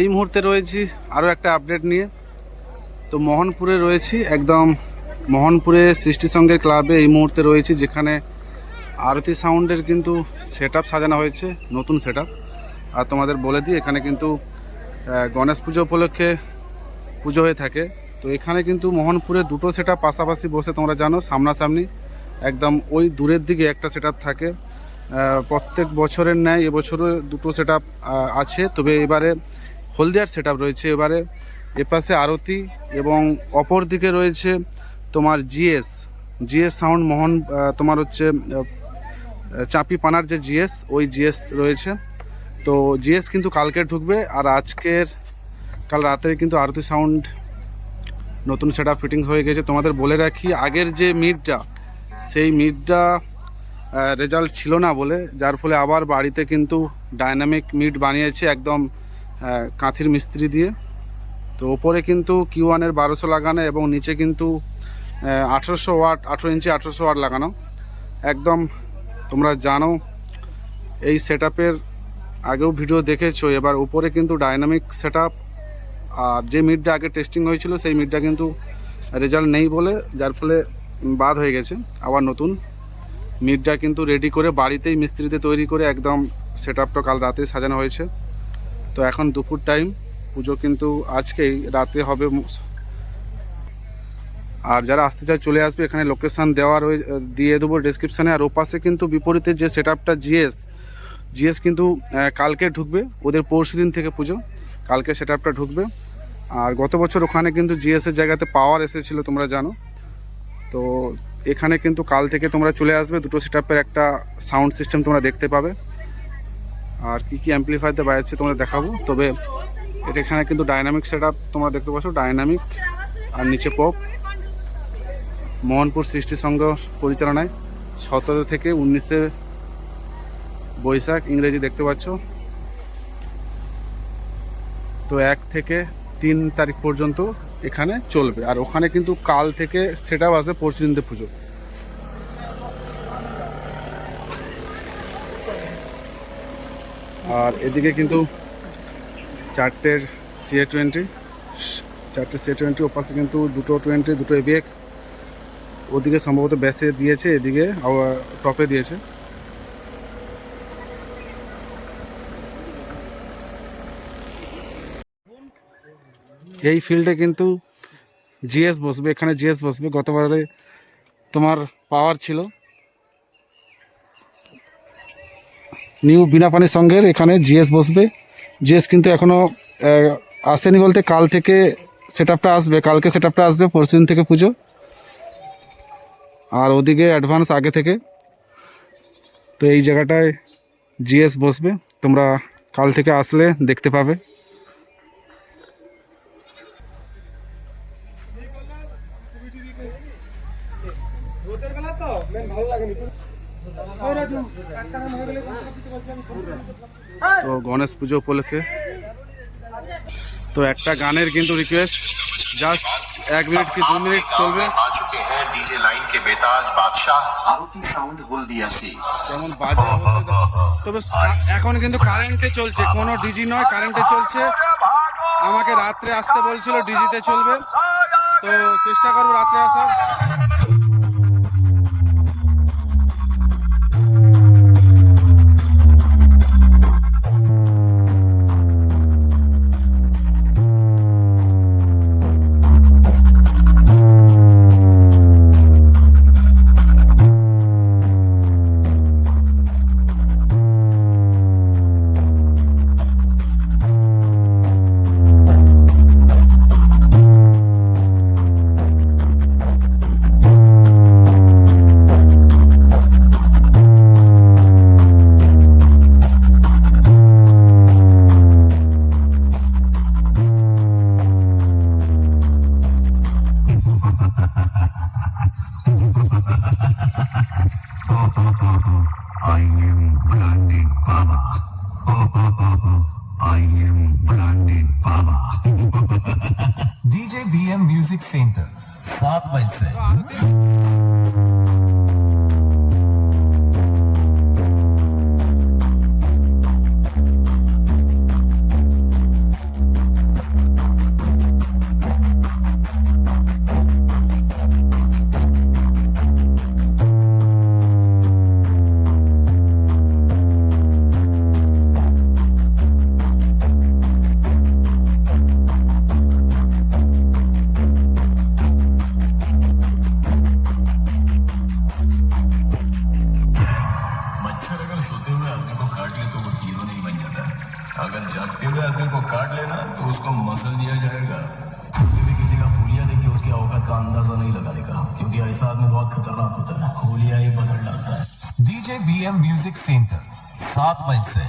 এই মুহূর্তে রয়েছি আরও একটা আপডেট নিয়ে। তো মোহনপুরে রয়েছি, একদম মোহনপুরে সৃষ্টি ক্লাবে এই মুহূর্তে রয়েছি, যেখানে আরতি সাউন্ডের কিন্তু সেট সাজানো হয়েছে, নতুন সেট আর তোমাদের বলে দিই, এখানে কিন্তু গণেশ পুজো উপলক্ষে পুজো হয়ে থাকে। তো এখানে কিন্তু মোহনপুরে দুটো সেট পাশাপাশি বসে তোমরা জানো, সামনাসামনি। একদম ওই দূরের দিকে একটা সেট থাকে। প্রত্যেক বছরের ন্যায় এবছরও দুটো সেট আছে। তবে এবারে হলদিয়ার সেট রয়েছে। এবারে এপাশে আরতি এবং অপর দিকে রয়েছে তোমার জিএস। জিএস সাউন্ড মোহন তোমার হচ্ছে চাপি পানার যে জিএস, ওই জিএস রয়েছে। তো জিএস কিন্তু কালকে ঢুকবে আর আজকের, কাল রাতে কিন্তু আরতি সাউন্ড নতুন সেট ফিটিংস হয়ে গেছে। তোমাদের বলে রাখি, আগের যে মিডটা সেই মিডটা রেজাল্ট ছিল না বলে, যার ফলে আবার বাড়িতে কিন্তু ডাইনামিক মিড বানিয়েছে একদম কাঁথির মিস্ত্রি দিয়ে। তো ওপরে কিন্তু কিউ ওয়ানের বারোশো লাগানো এবং নিচে কিন্তু আঠেরোশো ওয়াট, আঠেরো ইঞ্চি আঠেরোশো ওয়াট লাগানো। একদম তোমরা জানো, এই সেট আগেও ভিডিও দেখেছ, এবার উপরে কিন্তু ডাইনামিক সেট আর যে মিডটা আগে টেস্টিং হয়েছিল, সেই মিডটা কিন্তু রেজাল্ট নেই বলে, যার ফলে বাদ হয়ে গেছে। আবার নতুন মিডটা কিন্তু রেডি করে বাড়িতেই মিস্ত্রিতে তৈরি করে একদম সেট কাল রাতে সাজানো হয়েছে। তো এখন দুপুর টাইম পুজো কিন্তু আজকেই, রাতে হবে আর যারা আসতে চায় চলে আসবে, এখানে লোকেশান দেওয়া রয়ে, দিয়ে দেবো ডিসক্রিপশানে আর ওপাশে কিন্তু বিপরীতে যে সেট আপটা জিএস জিএস কিন্তু কালকে ঢুকবে, ওদের পরশু দিন থেকে পুজো, কালকে সেট আপটা ঢুকবে। আর গত বছর ওখানে কিন্তু জিএসের জায়গাতে পাওয়ার এসেছিল, তোমরা জানো। তো এখানে কিন্তু কাল থেকে তোমরা চলে আসবে, দুটো সেট একটা সাউন্ড সিস্টেম তোমরা দেখতে পাবে। আর কি কি অ্যাম্পলিফায়ারতে বাজাচ্ছে তোমরা দেখাবো। তবে এটা এখানে কিন্তু ডাইনামিক সেট তোমরা দেখতে পাচ্ছ ডাইনামিক আর নিচে পপ মোহনপুর সৃষ্টি সংঘ পরিচালনায় সতেরো থেকে উনিশে বৈশাখ ইংরেজি দেখতে পাচ্ছ। তো এক থেকে তিন তারিখ পর্যন্ত এখানে চলবে। আর ওখানে কিন্তু কাল থেকে সেট আপ আছে পরশু দিনতে পুজো। আর এদিকে কিন্তু চারটের সিএ টোয়েন্টি চারটে সিএ টোয়েন্টি ওপাশে কিন্তু দুটো টোয়েন্টি দুটো এবিএক্স ওদিকে সম্ভবত ব্যাসে দিয়েছে, এদিকে আবার টপে দিয়েছে। এই ফিল্ডে কিন্তু জিএস বসবে, এখানে জিএস বসবে। গতবারে তোমার পাওয়ার ছিল। নিউ বিনা পানির সঙ্গের এখানে জিএস বসবে। জিএস কিন্তু এখনও আসেনি বলতে কাল থেকে সেট আসবে, কালকে সেট আসবে পরশু দিন থেকে পুজো। আর ওদিকে অ্যাডভান্স আগে থেকে। তো এই জায়গাটায় জিএস বসবে, তোমরা কাল থেকে আসলে দেখতে পাবে। তো? তো গণেশ পুজো উপলক্ষে। তো একটা গানের কিন্তু রিকোয়েস্ট জাস্ট এক মিনিট কি দু মিনিট চলবে? ডিজে লাইন কে বেতাজ বাদশাহ আরতি সাউন্ড হোল দিয়াছি যেমন বাজে তবে এখন কিন্তু কারেন্টে চলছে কোনো ডিজি নয় কারেন্টে চলছে। আমাকে রাত্রে আসতে বলছিল ডিজিতে চলবে। তো চেষ্টা করব রাত্রে আসার। I am Branded Baba. I am Branded Baba. DJ BM Music Center. सात आदमी को काट लेना तो उसको मसल दिया जाएगा। कभी भी किसी का होलिया देख के उसकी औकात का अंदाज़ा नहीं लगाने का, क्योंकि ऐसा आदमी बहुत खतरनाक होता है। होलिया ही बदल डालता है। DJ B M music centre, सात मई से।